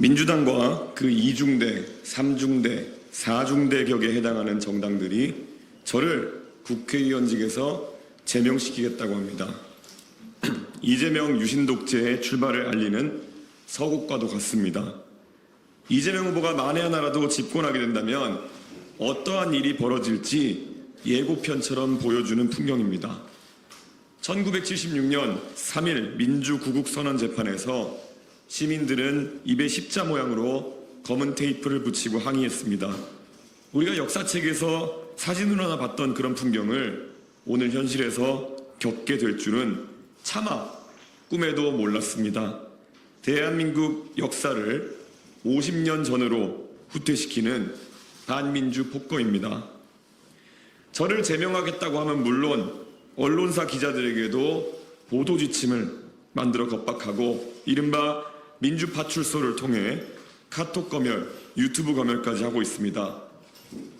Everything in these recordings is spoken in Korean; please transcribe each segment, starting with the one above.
민주당과 그 2중대, 3중대, 4중대 격에 해당하는 정당들이 저를 국회의원직에서 제명시키겠다고 합니다. 이재명 유신 독재의 출발을 알리는 서곡과도 같습니다. 이재명 후보가 만에 하나라도 집권하게 된다면 어떠한 일이 벌어질지 예고편처럼 보여주는 풍경입니다. 1976년 3일 민주구국선언 재판에서 시민들은 입에 십자 모양으로 검은 테이프를 붙이고 항의했습니다. 우리가 역사책에서 사진으로 하나 봤던 그런 풍경을 오늘 현실에서 겪게 될 줄은 차마 꿈에도 몰랐습니다. 대한민국 역사를 50년 전으로 후퇴시키는 반민주 폭거입니다. 저를 제명하겠다고 하면 물론 언론사 기자들에게도 보도 지침을 만들어 겁박하고 이른바 민주파출소를 통해 카톡 검열, 유튜브 검열까지 하고 있습니다.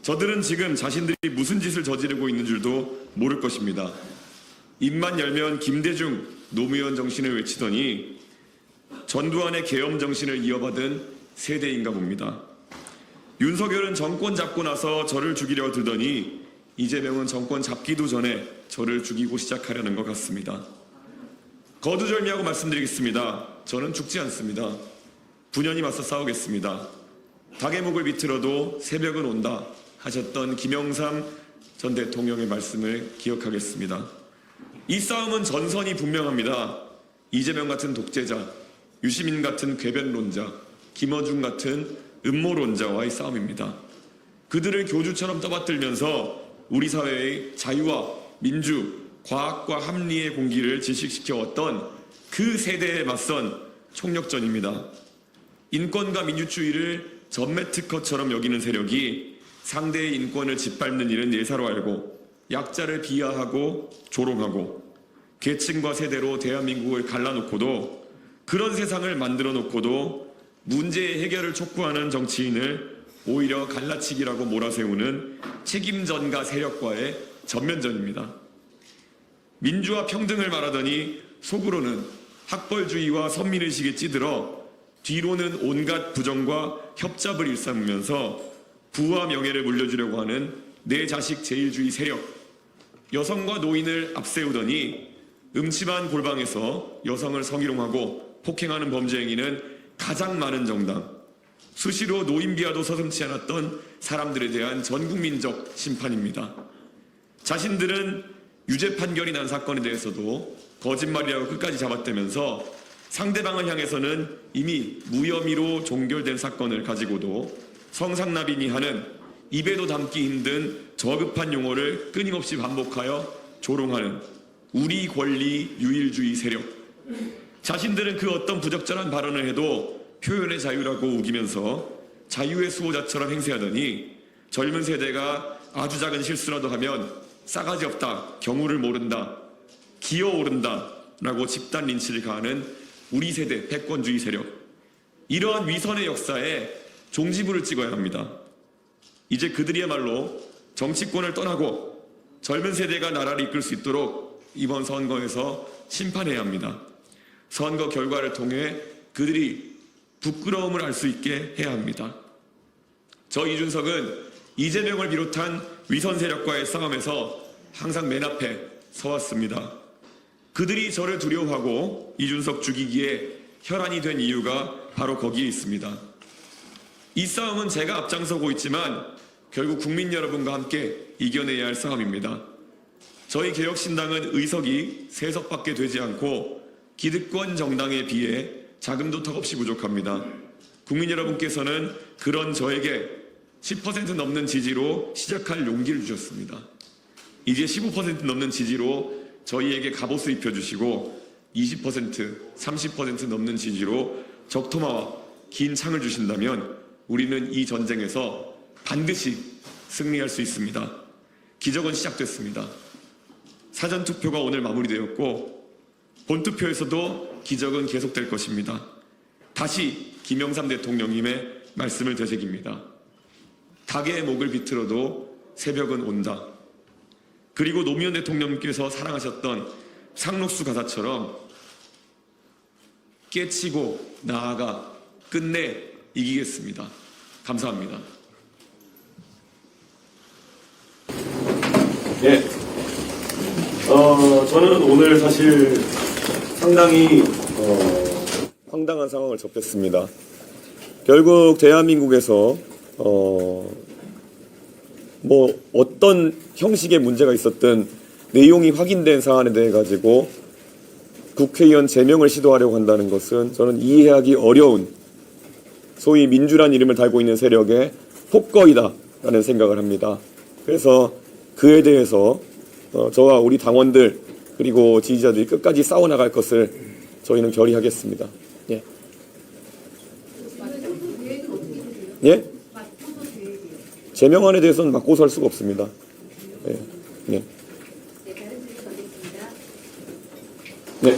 저들은 지금 자신들이 무슨 짓을 저지르고 있는 줄도 모를 것입니다. 입만 열면 김대중 노무현 정신을 외치더니 전두환의 계엄 정신을 이어받은 세대인가 봅니다. 윤석열은 정권 잡고 나서 저를 죽이려 들더니 이재명은 정권 잡기도 전에 저를 죽이고 시작하려는 것 같습니다. 거두절미하고 말씀드리겠습니다. 저는 죽지 않습니다. 분연히 맞서 싸우겠습니다. 닭의 목을 비틀어도 새벽은 온다 하셨던 김영삼 전 대통령의 말씀을 기억하겠습니다. 이 싸움은 전선이 분명합니다. 이재명 같은 독재자, 유시민 같은 궤변론자, 김어준 같은 음모론자와의 싸움입니다. 그들을 교주처럼 떠받들면서 우리 사회의 자유와 민주, 과학과 합리의 공기를 질식시켜 왔던 그 세대에 맞선 총력전입니다. 인권과 민주주의를 전매특허처럼 여기는 세력이 상대의 인권을 짓밟는 일은 예사로 알고 약자를 비하하고 조롱하고 계층과 세대로 대한민국을 갈라놓고도 그런 세상을 만들어 놓고도 문제의 해결을 촉구하는 정치인을 오히려 갈라치기라고 몰아세우는 책임전가 세력과의 전면전입니다. 민주화 평등을 말하더니 속으로는 학벌주의와 선민의식에 찌들어 뒤로는 온갖 부정과 협잡을 일삼으면서 부와 명예를 물려주려고 하는 내 자식 제일주의 세력, 여성과 노인을 앞세우더니 음침한 골방에서 여성을 성희롱하고 폭행하는 범죄 행위는 가장 많은 정당, 수시로 노인 비하도 서슴지 않았던 사람들에 대한 전국민적 심판입니다. 자신들은 유죄 판결이 난 사건에 대해서도 거짓말이라고 끝까지 잡아떼면서 상대방을 향해서는 이미 무혐의로 종결된 사건을 가지고도 성상납인이 하는 입에도 담기 힘든 저급한 용어를 끊임없이 반복하여 조롱하는 우리 권리 유일주의 세력. 자신들은 그 어떤 부적절한 발언을 해도 표현의 자유라고 우기면서 자유의 수호자처럼 행세하더니 젊은 세대가 아주 작은 실수라도 하면 싸가지 없다, 경우를 모른다, 기어오른다 라고 집단 린치를 가하는 우리 세대 패권주의 세력. 이러한 위선의 역사에 종지부를 찍어야 합니다. 이제 그들이야말로 정치권을 떠나고 젊은 세대가 나라를 이끌 수 있도록 이번 선거에서 심판해야 합니다. 선거 결과를 통해 그들이 부끄러움을 알 수 있게 해야 합니다. 저 이준석은 이재명을 비롯한 위선 세력과의 싸움에서 항상 맨 앞에 서왔습니다. 그들이 저를 두려워하고 이준석 죽이기에 혈안이 된 이유가 바로 거기에 있습니다. 이 싸움은 제가 앞장서고 있지만 결국 국민 여러분과 함께 이겨내야 할 싸움입니다. 저희 개혁신당은 의석이 세석밖에 되지 않고 기득권 정당에 비해 자금도 턱없이 부족합니다. 국민 여러분께서는 그런 저에게 10% 넘는 지지로 시작할 용기를 주셨습니다. 이제 15% 넘는 지지로 저희에게 갑옷을 입혀주시고 20%, 30% 넘는 지지로 적토마와 긴 창을 주신다면 우리는 이 전쟁에서 반드시 승리할 수 있습니다. 기적은 시작됐습니다. 사전 투표가 오늘 마무리되었고 본 투표에서도 기적은 계속될 것입니다. 다시 김영삼 대통령님의 말씀을 되새깁니다. 닭의 목을 비틀어도 새벽은 온다. 그리고 노무현 대통령께서 사랑하셨던 상록수 가사처럼 깨치고 나아가 끝내 이기겠습니다. 감사합니다. 예. 어, 저는 오늘 사실 상당히 어, 황당한 상황을 접했습니다. 결국 대한민국에서 어, 뭐 어떤 형식의 문제가 있었든 내용이 확인된 사안에 대해 가지고 국회의원 제명을 시도하려고 한다는 것은 저는 이해하기 어려운 소위 민주란 이름을 달고 있는 세력의 폭거이다라는 생각을 합니다. 그래서 그에 대해서 어, 저와 우리 당원들 그리고 지지자들이 끝까지 싸워나갈 것을 저희는 결의하겠습니다. 예. 예? 제명안에 대해서는 맞고 설 수가 없습니다. 예. 예. 네.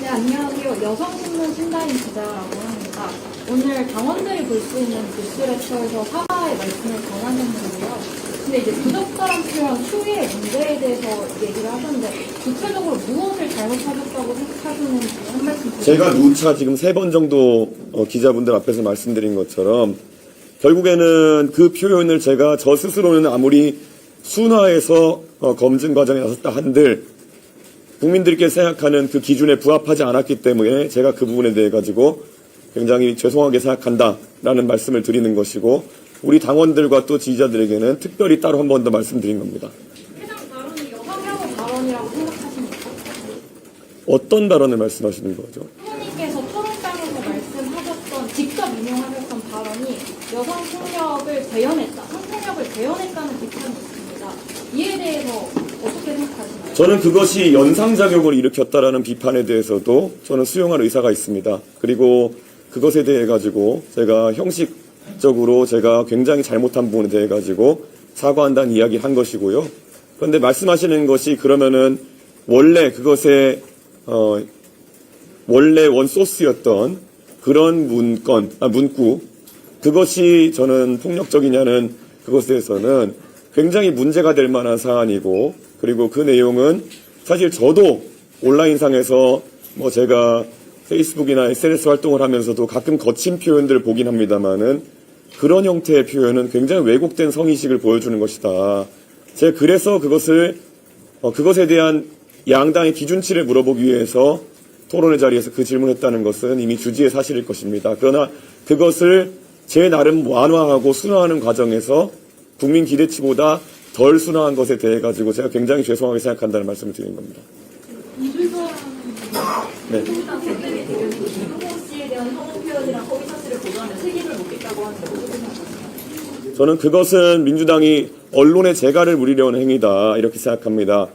네, 안녕하세요. 여성신문 신다인 기자라고 합니다. 오늘 당원들이 볼 수 있는 뉴스레터에서 사과의 말씀을 전하셨는데요. 근데 이제 부적절한 표현, 추위의 문제에 대해서 얘기를 하셨는데 구체적으로 무엇을 잘못하셨다고 생각하시는지 한 말씀 부탁드립니다. 제가 누차 지금 세 번 정도 어, 기자분들 앞에서 말씀드린 것처럼 결국에는 그 표현을 제가 저 스스로는 아무리 순화해서 어, 검증 과정에 나섰다 한들 국민들께 생각하는 그 기준에 부합하지 않았기 때문에 제가 그 부분에 대해 가지고 굉장히 죄송하게 생각한다라는 말씀을 드리는 것이고 우리 당원들과 또 지지자들에게는 특별히 따로 한 번 더 말씀드린 겁니다. 해당 발언이 여성혐오 발언이라고 생각하십니까? 어떤 발언을 말씀하시는 거죠? 부모님께서 토론장에서 말씀하셨던, 직접 인용하셨던 발언이 여성 폭력을 재현했다, 성폭력을 재현했다는 비판이 있습니다. 이에 대해서 어떻게 생각하시나요? 저는 그것이 연상작용을 일으켰다라는 비판에 대해서도 저는 수용할 의사가 있습니다. 그리고 그것에 대해 가지고 제가 형식적으로 제가 굉장히 잘못한 부분에 대해 가지고 사과한다는 이야기를 한 것이고요. 그런데 말씀하시는 것이 그러면은 원래 그것의 어 원래 원 소스였던 그런 문건 아 문구 그것이 저는 폭력적이냐는 그것에 대해서는 굉장히 문제가 될 만한 사안이고 그리고 그 내용은 사실 저도 온라인상에서 뭐 제가 페이스북이나 SNS 활동을 하면서도 가끔 거친 표현들을 보긴 합니다만은 그런 형태의 표현은 굉장히 왜곡된 성의식을 보여주는 것이다. 제가 그래서 그것을 어, 그것에 대한 양당의 기준치를 물어보기 위해서 토론의 자리에서 그 질문했다는 것은 이미 주지의 사실일 것입니다. 그러나 그것을 제 나름 완화하고 순화하는 과정에서 국민 기대치보다 덜 순화한 것에 대해 가지고 제가 굉장히 죄송하게 생각한다는 말씀을 드리는 겁니다. 네. 저는 그것은 민주당이 언론의 재갈을 부리려는 행위다 이렇게 생각합니다.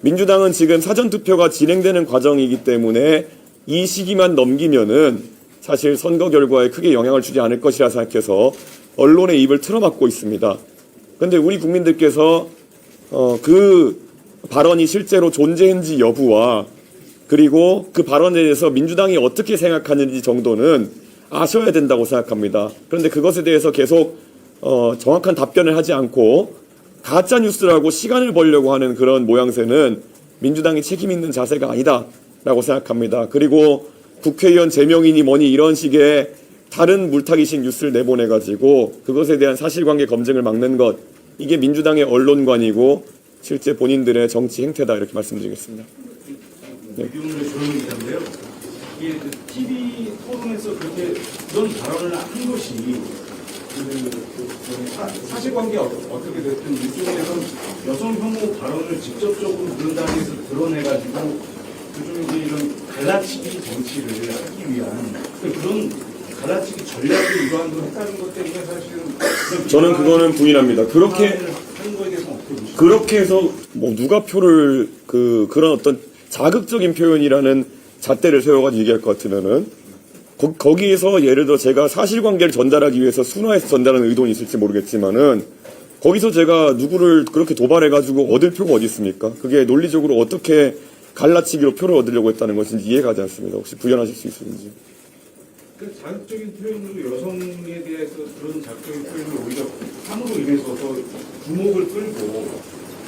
민주당은 지금 사전투표가 진행되는 과정이기 때문에 이 시기만 넘기면은 사실 선거 결과에 크게 영향을 주지 않을 것이라 생각해서 언론의 입을 틀어막고 있습니다. 그런데 우리 국민들께서 어, 그 발언이 실제로 존재했는지 여부와 그리고 그 발언에 대해서 민주당이 어떻게 생각하는지 정도는 아셔야 된다고 생각합니다. 그런데 그것에 대해서 계속 어, 정확한 답변을 하지 않고 가짜 뉴스라고 시간을 벌려고 하는 그런 모양새는 민주당이 책임 있는 자세가 아니다라고 생각합니다. 그리고 국회의원 제명이니 뭐니 이런 식의 다른 물타기식 뉴스를 내보내 가지고 그것에 대한 사실관계 검증을 막는 것 이게 민주당의 언론관이고 실제 본인들의 정치 행태다 이렇게 말씀드리겠습니다. 한데요. 이게 그 TV 토론에서 그렇게 그런 발언을 한 것이 그, 그, 그 사, 사실관계 어, 어떻게 됐든 일종에선 여성 혐오 발언을 직접적으로 그런 자리에서 드러내가지고 그중 이제 이런 갈라치기 정치를 하기 위한 그 그런 갈라치기 전략을 이러한도 했다는 것 때문에 사실은 저는 그거는 부인합니다. 그렇게? 그렇게 해서 뭐 누가 표를 그 그런 어떤 자극적인 표현이라는 잣대를 세워가지고 얘기할 것 같으면은 거, 거기에서 예를 들어 제가 사실관계를 전달하기 위해서 순화해서 전달하는 의도는 있을지 모르겠지만은 거기서 제가 누구를 그렇게 도발해가지고 얻을 표가 어디 있습니까? 그게 논리적으로 어떻게 갈라치기로 표를 얻으려고 했다는 것인지 이해가 가지 않습니다. 혹시 부연하실 수 있는지. 그 자극적인 표현으로 여성에 대해서 그런 자극적인 표현을 오히려 함으로 인해서 더 주목을 끌고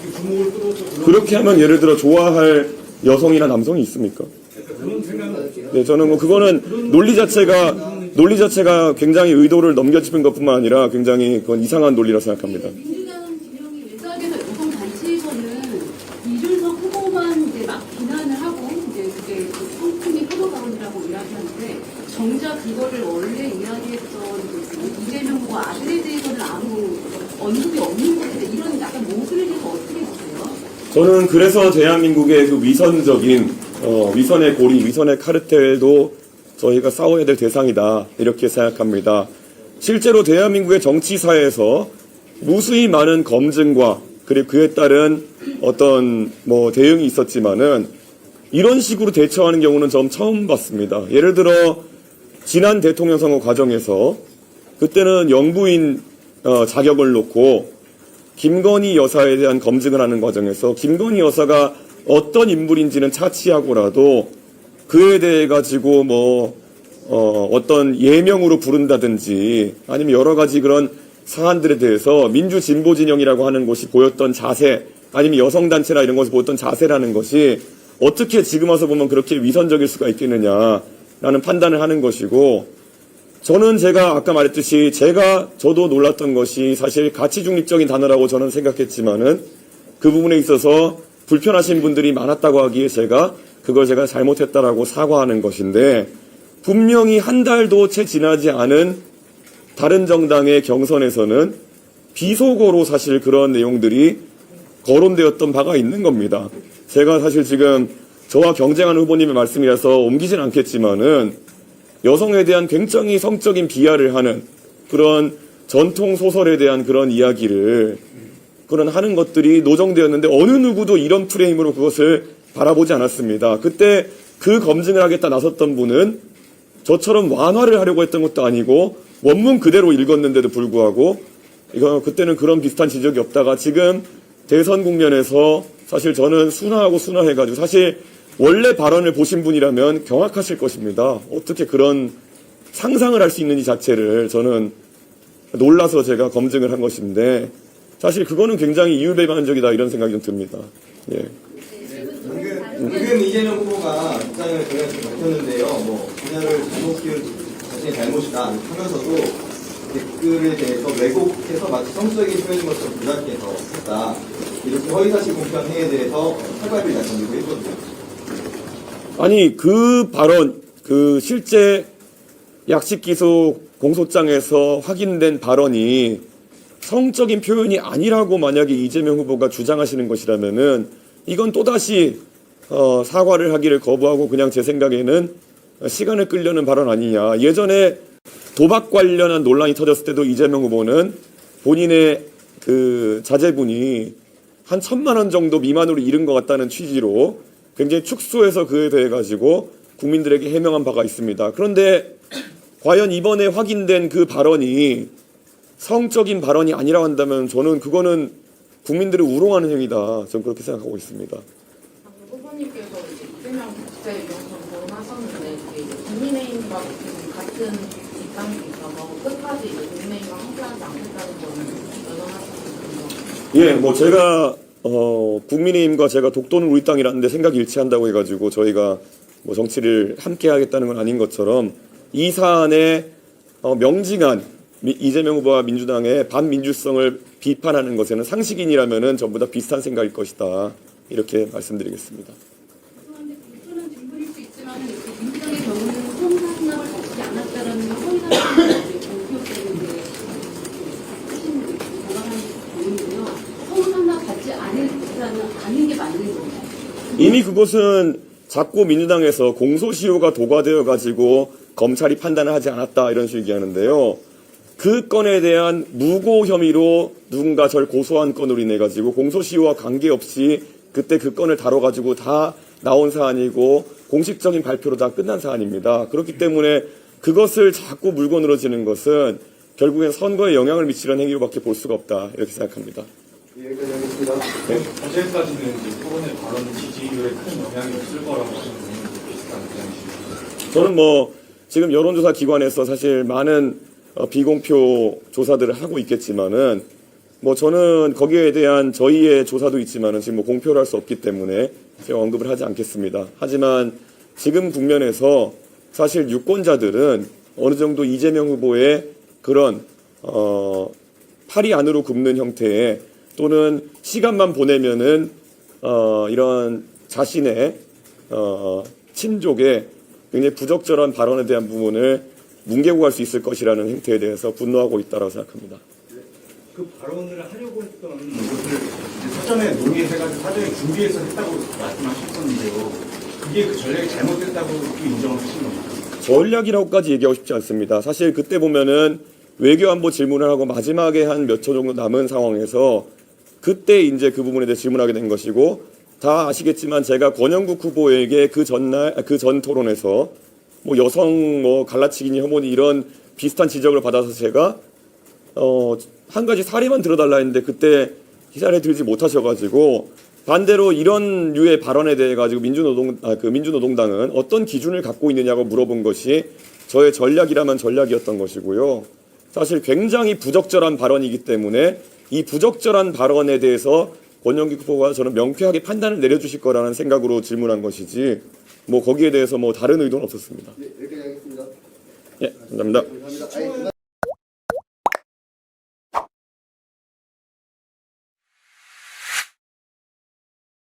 이 주목을 끌어서 그렇게 하면 예를 들어 좋아할 여성이나 남성이 있습니까? 그런 생각은 네, 저는 뭐 그거는 논리 자체가 논리 자체가 굉장히 의도를 넘겨짚은 것뿐만 아니라 굉장히 그건 이상한 논리라 생각합니다. 민주당 지명이 외곽에서 여성 단체에서는 이준석 후보만 이제 막 비난을 하고 이제 그게 그 성품이 포도 발언이라고 이야기하는데 정작 그거를 원래 이야기했던 그 이재명 후보 아들에 대해서는 아무 언급이 없는 것인데 이런 약간 모순에 대해서 어떻게 보세요? 저는 그래서 대한민국의 그 위선적인 어, 위선의 고리, 위선의 카르텔도 저희가 싸워야 될 대상이다 이렇게 생각합니다. 실제로 대한민국의 정치사에서 무수히 많은 검증과 그리고 그에 따른 어떤 뭐 대응이 있었지만은 이런 식으로 대처하는 경우는 전 처음 봤습니다. 예를 들어 지난 대통령 선거 과정에서 그때는 영부인 어, 자격을 놓고 김건희 여사에 대한 검증을 하는 과정에서 김건희 여사가 어떤 인물인지는 차치하고라도 그에 대해 가지고 뭐 어, 어떤 예명으로 부른다든지 아니면 여러 가지 그런 사안들에 대해서 민주 진보 진영이라고 하는 곳이 보였던 자세 아니면 여성 단체나 이런 것을 보였던 자세라는 것이 어떻게 지금 와서 보면 그렇게 위선적일 수가 있겠느냐 라는 판단을 하는 것이고 저는 제가 아까 말했듯이 제가 저도 놀랐던 것이 사실 가치 중립적인 단어라고 저는 생각했지만은 그 부분에 있어서 불편하신 분들이 많았다고 하기에 제가 그걸 제가 잘못했다라고 사과하는 것인데 분명히 한 달도 채 지나지 않은 다른 정당의 경선에서는 비속어로 사실 그런 내용들이 거론되었던 바가 있는 겁니다. 제가 사실 지금 저와 경쟁하는 후보님의 말씀이라서 옮기진 않겠지만은 여성에 대한 굉장히 성적인 비하를 하는 그런 전통 소설에 대한 그런 이야기를 그런 하는 것들이 노정되었는데 어느 누구도 이런 프레임으로 그것을 바라보지 않았습니다. 그때 그 검증을 하겠다 나섰던 분은 저처럼 완화를 하려고 했던 것도 아니고 원문 그대로 읽었는데도 불구하고 이거 그때는 그런 비슷한 지적이 없다가 지금 대선 국면에서 사실 저는 순화하고 순화해가지고 사실 원래 발언을 보신 분이라면 경악하실 것입니다. 어떻게 그런 상상을 할 수 있는지 자체를 저는 놀라서 제가 검증을 한 것인데 사실 그거는 굉장히 이율배반적이다 이런 생각이 좀 듭니다. 예. 은근 이재명 후보가 입장을 지금 밝혔는데요. 뭐 분야를 잘못 키운 자신의 잘못이다 하면서도 댓글에 대해서 왜곡해서 마치 성적인 표현인 것처럼 부각해서 했다. 이렇게 허위사실 공표한 행위에 대해서 사과를 나타내고 했거든요. 아니 그 발언 그 실제 약식 기소 공소장에서 확인된 발언이 성적인 표현이 아니라고 만약에 이재명 후보가 주장하시는 것이라면은 이건 또다시 어, 사과를 하기를 거부하고 그냥 제 생각에는 시간을 끌려는 발언 아니냐. 예전에 도박 관련한 논란이 터졌을 때도 이재명 후보는 본인의 그 자제분이 한 천만 원 정도 미만으로 잃은 것 같다는 취지로 굉장히 축소해서 그에 대해 가지고 국민들에게 해명한 바가 있습니다. 그런데 과연 이번에 확인된 그 발언이 성적인 발언이 아니라고 한다면 저는 그거는 국민들을 우롱하는 행위다. 저는 그렇게 생각하고 있습니다. 후보님께서 국제 위원장 거론하셨는데 국민의힘과 같은 입장이 있어서 끝까지 국민의힘과 함께하지 않겠다는 거는 여전하셨거든요. 예, 뭐 제가 어, 국민의힘과 제가 독도는 우리 땅이라는데 생각이 일치한다고 해가지고 저희가 뭐 정치를 함께 하겠다는 건 아닌 것처럼 이 사안에 어, 명징한 미- 이재명 후보와 민주당의 반민주성을 비판하는 것에는 상식인이라면은 전부 다 비슷한 생각일 것이다 이렇게 말씀드리겠습니다. 그런데 불편한 질문일 수 있지만 이렇게 민주당의 경우는 성상납을 받지 않았다라는 허위사실을 이제 공표되는데 하신 보강하는 보이는데요. 성상납 받지 않을라는 아닌 게 맞는 건가요? 이미 그것은 자꾸 민주당에서 공소시효가 도과되어 가지고 검찰이 판단을 하지 않았다 이런 식으로 얘기하는데요. 그 건에 대한 무고 혐의로 누군가 절 고소한 건으로 인해 가지고 공소시효와 관계없이 그때 그 건을 다뤄 가지고 다 나온 사안이고 공식적인 발표로 다 끝난 사안입니다. 그렇기 때문에 그것을 자꾸 물고 늘어지는 것은 결국엔 선거에 영향을 미치는 행위로밖에 볼 수가 없다 이렇게 생각합니다. 여기까지 하겠습니다. 어제까지는 이제 토론의 발언 지지율에 큰 영향이 없을 거라고 하는 비슷한 입장이시죠. 저는 뭐 지금 여론조사 기관에서 사실 많은 어, 비공표 조사들을 하고 있겠지만은 뭐 저는 거기에 대한 저희의 조사도 있지만은 지금 뭐 공표를 할 수 없기 때문에 제가 언급을 하지 않겠습니다. 하지만 지금 국면에서 사실 유권자들은 어느 정도 이재명 후보의 그런 어, 팔이 안으로 굽는 형태의 또는 시간만 보내면은 어, 이런 자신의 어, 친족의 굉장히 부적절한 발언에 대한 부분을 뭉개고 갈 수 있을 것이라는 행태에 대해서 분노하고 있다고 생각합니다. 그 발언을 하려고 했던 것을 사전에 논의해가지고 사전에 준비해서 했다고 말씀하셨었는데요. 그게 그 전략이 잘못됐다고 그렇게 인정을 하신 겁니까? 전략이라고까지 얘기하고 싶지 않습니다. 사실 그때 보면은 외교안보 질문을 하고 마지막에 한 몇 초 정도 남은 상황에서 그때 이제 그 부분에 대해 질문하게 된 것이고 다 아시겠지만 제가 권영국 후보에게 그 전날 그 전 토론에서 뭐 여성 뭐 갈라치기니 혐오니 이런 비슷한 지적을 받아서 제가 어 한 가지 사례만 들어달라 했는데 그때 기사를 들지 못하셔가지고 반대로 이런 류의 발언에 대해 가지고 민주노동 아, 그 민주노동당은 어떤 기준을 갖고 있느냐고 물어본 것이 저의 전략이라면 전략이었던 것이고요. 사실 굉장히 부적절한 발언이기 때문에 이 부적절한 발언에 대해서 권영기 후보가 저는 명쾌하게 판단을 내려주실 거라는 생각으로 질문한 것이지 뭐 거기에 대해서 뭐 다른 의도는 없었습니다. 네, 이렇게 하겠습니다. 예, 감사합니다. 감사합니다. 아니,